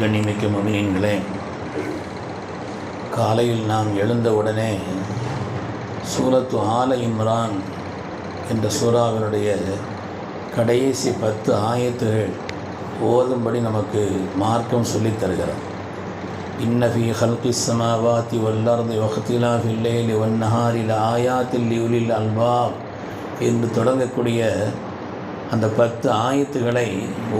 கண்ணிமிக்க மமினின்களே காலையில் நாம் எழுந்தவுடனே சூரத்து ஆல இம்ரான் என்ற சூறாவினுடைய கடைசி பத்து ஆயத்துகள் ஓதும்படி நமக்கு மார்க்கம் சொல்லித் தருகிறார். இன்னஃபி ஹல்கி சமாவாத்தி வல்லர்தி வஹத்திலா ஃபில்லேலி வன்னஹாரில் ஆயாத்தில் லியுலில் அல்வா என்று தொடங்கக்கூடிய அந்த பத்து ஆயத்துகளை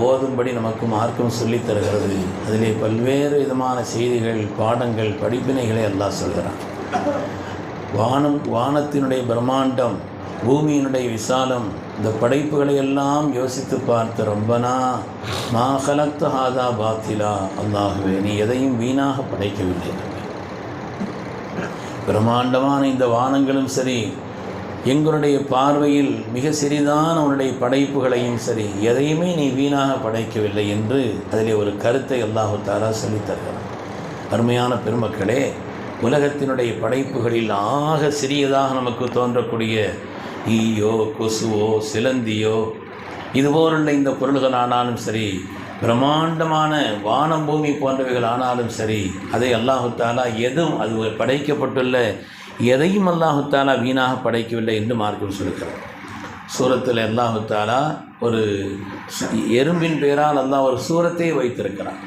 ஓதும்படி நமக்கு மார்க்கம் சொல்லித் தருகிறது. அதிலே பல்வேறு விதமான செய்திகள் பாடங்கள் படிப்பினைகளை எல்லாம் சொல்கிறான். வானம் வானத்தினுடைய பிரம்மாண்டம் பூமியினுடைய விசாலம் இந்த படைப்புகளை எல்லாம் யோசித்து பார்த்து ரொம்பனா மா கலத்த ஹாதா பாத்திலா அல்லாகவே நீ எதையும் வீணாக படைக்கவில்லை. பிரம்மாண்டமான இந்த வானங்களும் சரி எங்களுடைய பார்வையில் மிக சிறிதான உன்னுடைய படைப்புகளையும் சரி எதையுமே நீ வீணாக படைக்கவில்லை என்று அதிலே ஒரு கருத்தை அல்லாஹு தாரா சொல்லித் அருமையான பெருமக்களே உலகத்தினுடைய படைப்புகளில் ஆக சிறியதாக நமக்கு தோன்றக்கூடிய ஈயோ கொசுவோ சிலந்தியோ இதுபோலுள்ள இந்த பொருள்கள் ஆனாலும் சரி பிரம்மாண்டமான வானம் பூமி போன்றவைகள் ஆனாலும் சரி அதை அல்லாஹு தாலா எதுவும் அது படைக்கப்பட்டுள்ள எதையும் அல்லாஹுத்தாலா வீணாக படைக்கவில்லை என்று மார்க்கம் சொல்லுகிறார் சூரத்தில் அல்லாஹுத்தாலா ஒரு எறும்பின் பெயரால் அல்லாஹ் ஒரு சூரத்தையே வைத்திருக்கிறான்.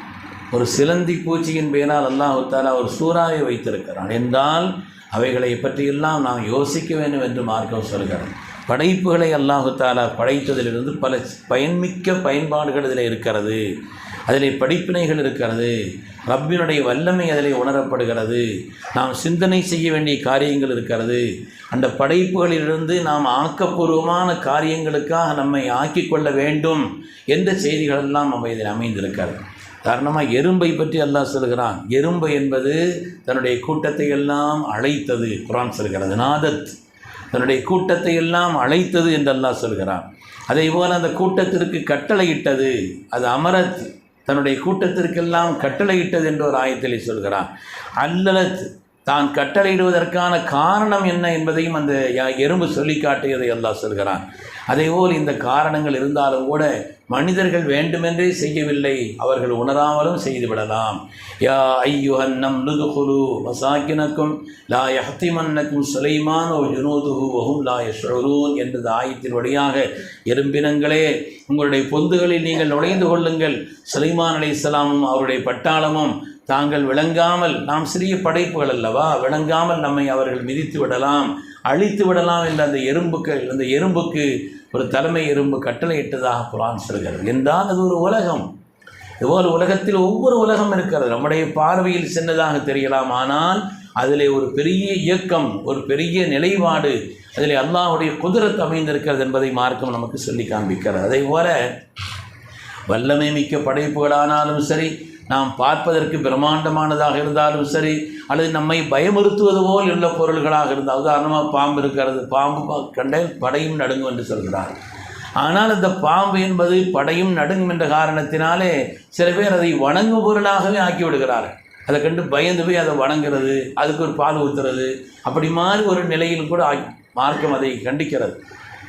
ஒரு சிலந்தி பூச்சியின் பெயரால் அல்லாஹுத்தாலா ஒரு சூறாவை வைத்திருக்கிறான். என்றால் அவைகளை பற்றியெல்லாம் நாம் யோசிக்க வேண்டும் என்று மார்க்கம் சொல்கிறேன் படைப்புகளை அல்லாஹு தாலா படைத்ததிலிருந்து பல பயன்மிக்க பயன்பாடுகள் இதில் இருக்கிறது. அதில் படிப்பினைகள் இருக்கிறது. ரப்பினுடைய வல்லமை அதில் உணரப்படுகிறது. நாம் சிந்தனை செய்ய வேண்டிய காரியங்கள் இருக்கிறது. அந்த படைப்புகளிலிருந்து நாம் ஆக்கப்பூர்வமான காரியங்களுக்காக நம்மை ஆக்கிக்கொள்ள வேண்டும் என்ற செய்திகளெல்லாம் நம்ம இதில் அமைந்திருக்கிறது. காரணமாக எறும்பை பற்றி அல்லாஹ் சொல்கிறான். எறும்பு என்பது தன்னுடைய கூட்டத்தை எல்லாம் அழைத்தது. குரான் சொல்கிறது நாதத். தன்னுடைய கூட்டத்தை எல்லாம் அழைத்தது என்று அல்லாஹ் சொல்கிறான். அதே போல் அந்த கூட்டத்திற்கு கட்டளையிட்டது அது அமரத். தன்னுடைய கூட்டத்திற்கெல்லாம் கட்டளையிட்டது என்று ஒரு ஆயத்திலே சொல்கிறான். அல்லது தான் கட்டளையிடுவதற்கான காரணம் என்ன என்பதையும் அந்த எறும்பு சொல்லி காட்டியதை எல்லாம் சொல்கிறான். அதேபோல் இந்த காரணங்கள் இருந்தாலும் கூட மனிதர்கள் வேண்டுமென்றே செய்யவில்லை. அவர்கள் உணராமலும் செய்துவிடலாம். யா ஐயுஹன் நம் லுதுகுலு வசாக்கினக்கும் லா யஹத்திமன்னக்கும் சுலைமான் ஓ ஜுனோதுகு வகும் லா யஷ்ரூன் என்ற ஆயத்தின் வழியாக எறும்பினங்களே உங்களுடைய பொந்துகளில் நீங்கள் நுழைந்து கொள்ளுங்கள். சுலைமான் அலி இஸ்லாமும் அவருடைய பட்டாளமும் தாங்கள் விளங்காமல் நாம் சிறிய படைப்புகள் அல்லவா விளங்காமல் நம்மை அவர்கள் மிதித்து விடலாம். அழித்து விடலாம் என்ற அந்த எறும்புக்கு அந்த எறும்புக்கு ஒரு தலைமை எறும்பு கட்டளையிட்டதாக குரான் சொல்கிறது. என்றால் அது ஒரு உலகம். இதுபோல் உலகத்தில் ஒவ்வொரு உலகம் இருக்கிறது. நம்முடைய பார்வையில் சின்னதாக தெரியலாம். ஆனால் அதில் ஒரு பெரிய இயக்கம் ஒரு பெரிய நிலைப்பாடு அதில் அல்லாஹுடைய குதிரத்து அமைந்திருக்கிறது என்பதை மார்க்கம் நமக்கு சொல்லி காண்பிக்கிறது. அதே போல வல்லமை மிக்க படைப்புகளானாலும் சரி நாம் பார்ப்பதற்கு பிரம்மாண்டமானதாக இருந்தாலும் சரி அல்லது நம்மை பயமுறுத்துவது போல் உள்ள பொருள்களாக இருந்தால் உதாரணமாக பாம்பு இருக்கிறது பாம்பு கண்டே படையும் நடுங்கும் என்று சொல்கிறார். ஆனால் அந்த பாம்பு என்பது படையும் நடுங்கும் என்ற காரணத்தினாலே சில பேர் அதை வணங்கும் பொருளாகவே ஆக்கி விடுகிறார்கள் அதை கண்டு பயந்து போய் அதை வணங்குறது அதுக்கு ஒரு பால் ஊற்றுறது அப்படி மாதிரி ஒரு நிலையில் கூட மார்க்கம் அதை கண்டிக்கிறது.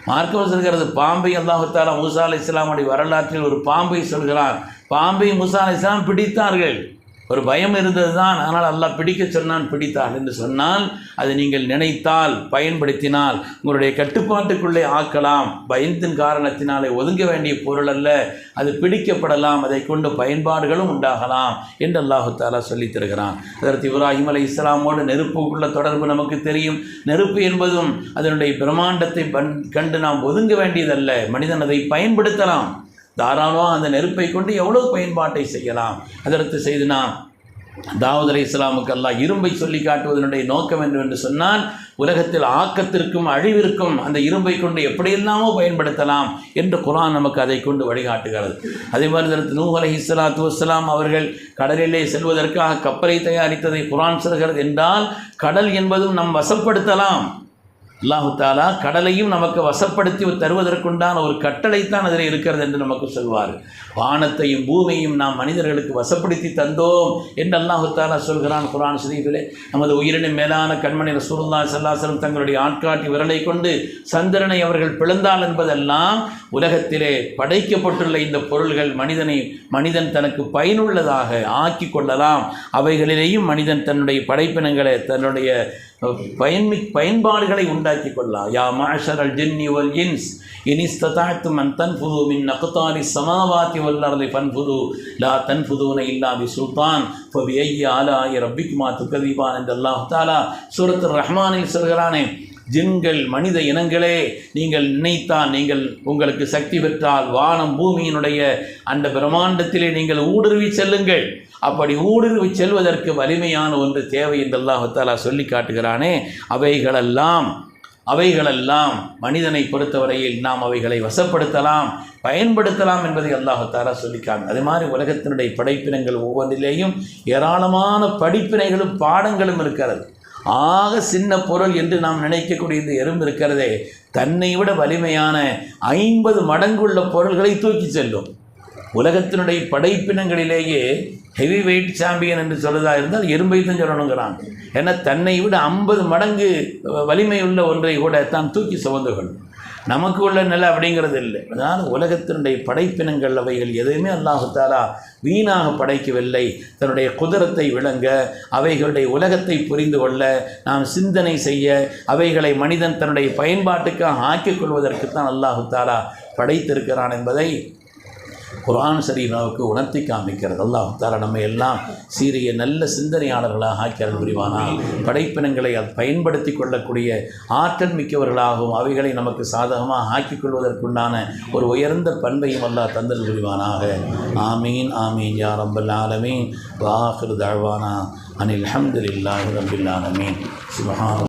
மார்க்கம் சொல்கிறது பாம்பை அல்லாஹுத்தாலா மூசா அலி இஸ்லாமுடைய வரலாற்றில் ஒரு பாம்பை சொல்கிறான். பாம்பை மூசா அலி இஸ்லாம் பிடித்தார்கள். ஒரு பயம் இருந்தது தான் ஆனால் அல்லாஹ் பிடிக்க சொன்னான் பிடித்தாள் என்று சொன்னால் அதை நீங்கள் நினைத்தால் பயன்படுத்தினால் உங்களுடைய கட்டுப்பாட்டுக்குள்ளே ஆக்கலாம். பயத்தின் காரணத்தினாலே ஒதுங்க வேண்டிய பொருள் அல்ல அது பிடிக்கப்படலாம் அதை கொண்டு பயன்பாடுகளும் உண்டாகலாம் என்று அல்லாஹு தாலா சொல்லித் தருகிறான். அதற்கு இப்ராஹிம் அலை இஸ்லாமோடு நெருப்புக்குள்ள தொடர்பு நமக்கு தெரியும். நெருப்பு என்பதும் அதனுடைய பிரம்மாண்டத்தை கண்டு நாம் ஒதுங்க வேண்டியதல்ல மனிதன் அதை பயன்படுத்தலாம். தாராளமாக அந்த நெருப்பை கொண்டு எவ்வளவு பயன்பாட்டை செய்யலாம்? அதற்கு செய்து நாம் தாவூத் அலி இஸ்லாமுக்கு அல்லாஹ் இரும்பை சொல்லி காட்டுவதனுடைய நோக்கம் என்று என்று சொன்னால் உலகத்தில் ஆக்கத்திற்கும் அழிவிற்கும் அந்த இரும்பை கொண்டு எப்படியெல்லாமோ பயன்படுத்தலாம் என்று குரான் நமக்கு அதை கொண்டு வழிகாட்டுகிறது. அதே மாதிரி தனது நூ அலி இஸ்லாத்து வஸ்லாம் அவர்கள் கடலிலே செல்வதற்காக கப்பலை தயாரித்ததை குரான் சொல்கிறது என்றால் கடல் என்பதும் நம் வசப்படுத்தலாம். அல்லாஹு தாலா கடலையும் நமக்கு வசப்படுத்தி தருவதற்குண்டான ஒரு கட்டளைத்தான் அதில் இருக்கிறது என்று நமக்கு சொல்வார். வானத்தையும் பூமியையும் நாம் மனிதர்களுக்கு வசப்படுத்தி தந்தோம் என்று அல்லாஹு தாலா சொல்கிறான் குரான் ஷரீஃபிலே. நமது உயிரினும் மேலான கண்மணி ரசூல்லா சல்லாசலம் தங்களுடைய ஆட்காட்டி விரலை கொண்டு சந்திரனை அவர்கள் பிளந்தால் என்பதெல்லாம் உலகத்திலே படைக்கப்பட்டுள்ள இந்த பொருள்கள் மனிதனை மனிதன் தனக்கு பயனுள்ளதாக ஆக்கி கொள்ளலாம். அவைகளிலேயும் மனிதன் தன்னுடைய படைப்பினங்களை தன்னுடைய பயன்மி பயன்பாடுகளை உண்டாக்கி கொள்ளலாம் யா மாஷர் அல் ஜின்னி வல் இன்ஸ். இனிஸ்ததாத்து மன் தன்புது மின் நகுத்தாரி சமாவாத்தி வல்லர்லை பன்புது லா தன்புதுன இல்லா பி சுல்தான் ஃபபி ஐய ஆலாய ரப்பிக்குமா துக்கதீபான் என்று அல்லாஹ் தாலா சூரத்து ரஹ்மானில் சொல்கிறானே. ஜின்கள் மனித இனங்களே நீங்கள் நினைத்தால் நீங்கள் உங்களுக்கு சக்தி பெற்றால் வானம் பூமியினுடைய அந்த பிரம்மாண்டத்திலே நீங்கள் ஊடுருவி செல்லுங்கள். அப்படி ஊடுருவி செல்வதற்கு வலிமையான ஒன்று தேவை என்று அல்லாஹாலா சொல்லி காட்டுகிறானே. அவைகளெல்லாம் அவைகளெல்லாம் மனிதனை பொறுத்தவரையில் நாம் அவைகளை வசப்படுத்தலாம் பயன்படுத்தலாம் என்பதை அல்லாஹாலா சொல்லிக்காங்க அது மாதிரி உலகத்தினுடைய படைப்பினங்கள் ஒவ்வொன்றிலேயும் ஏராளமான படிப்பினைகளும் பாடங்களும் இருக்கிறது. ஆக சின்ன பொருள் என்று நாம் நினைக்கக்கூடிய இந்த எறும்பு இருக்கிறதே தன்னை விட வலிமையான ஐம்பது மடங்குள்ள பொருள்களை தூக்கி செல்லும். உலகத்தினுடைய படைப்பினங்களிலேயே ஹெவி வெயிட் சாம்பியன் என்று சொல்லதாக இருந்தால் எறும்பை தான் சொல்லணுங்கிறான் ஏன்னா தன்னை விட ஐம்பது மடங்கு வலிமை உள்ள ஒன்றை கூட தான் தூக்கி சுமந்து கொள்ளும். நமக்கு உள்ள நிலை அப்படிங்கிறது இல்லை. அதனால் உலகத்தினுடைய படைப்பினங்கள் அவைகள் எதையுமே அல்லாஹுத்தாலா வீணாக படைக்கவில்லை. தன்னுடைய குதிரத்தை விளங்க அவைகளுடைய உலகத்தை புரிந்து கொள்ள நாம் சிந்தனை செய்ய அவைகளை மனிதன் தன்னுடைய பயன்பாட்டுக்காக ஆக்கிக் கொள்வதற்கு தான் அல்லாஹு தாலா படைத்திருக்கிறான் என்பதை குரான் சரீராவுக்கு உணர்த்தி காமிக்கிறது அல்லாஹ் நம்ம எல்லாம் சீரிய நல்ல சிந்தனையாளர்களாக ஆக்கியல் புரிவானா படைப்பினங்களை அது பயன்படுத்தி கொள்ளக்கூடிய ஆற்றல் மிக்கவர்களாகவும் அவைகளை நமக்கு சாதகமாக ஆக்கிக் கொள்வதற்குண்டான ஒரு உயர்ந்த பண்பையும் அல்லாஹ் தந்தல் புரிவானாக. ஆமீன் ஆமீன். யா ரப்பல் ஆலமீன். வாஹிர் தாழ்வானா அனில் அஹமதுல்லாஹி ரபில் ஆலமீன். சுபஹான்